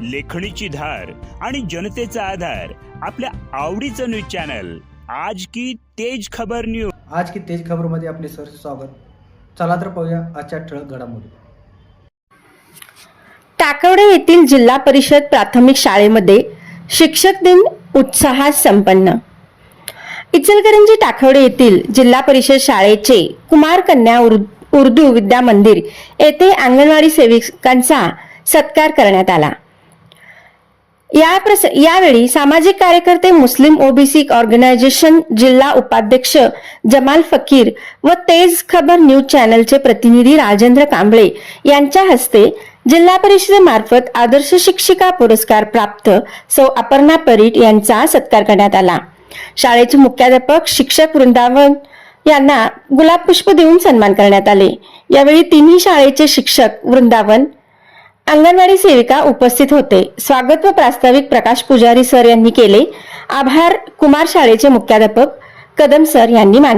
लेखणीची धार आणि जनतेचा आधार आपल्या आवडीचं न्यूज चॅनल. आज की तेज खबर न्यूज आज की तेज खबरमध्ये आपले सर स्वागत. चला तर पाहूया आजच्या ठळक घडामोडी. टाकवडे येथील जिल्हा परिषद प्राथमिक शाळेमध्ये शिक्षक दिन उत्साहात संपन्न. इचलकरंजी टाकवडे येथील जिल्हा परिषद शाळेचे कुमार कन्या उर- उर्दू विद्या मंदिर येथे अंगणवाडी सेविकांचा सत्कार करण्यात आला. या प्रस यावेळी सामाजिक कार्यकर्ते मुस्लिम ओबीसी ऑर्गनायझेशन जिल्हा उपाध्यक्ष जमाल फकीर व तेज खबर न्यूज चॅनलचे प्रतिनिधी राजेंद्र कांबळे यांच्या हस्ते जिल्हा परिषदेमार्फत आदर्श शिक्षिका पुरस्कार प्राप्त सौ अपर्णा परीट यांचा सत्कार करण्यात आला. शाळेचे मुख्याध्यापक शिक्षक वृंदावन यांना गुलाब पुष्प देऊन सन्मान करण्यात आले. यावेळी तिन्ही शाळेचे शिक्षक वृंदावन अंगणवाडी सेविका उपस्थित होते. स्वागत व प्रास्ताविक प्रकाश पुजारी सर यांनी केले. आभार. कुमार शाळेचे मुख्याध्यापक कदम सर यांनी मानले.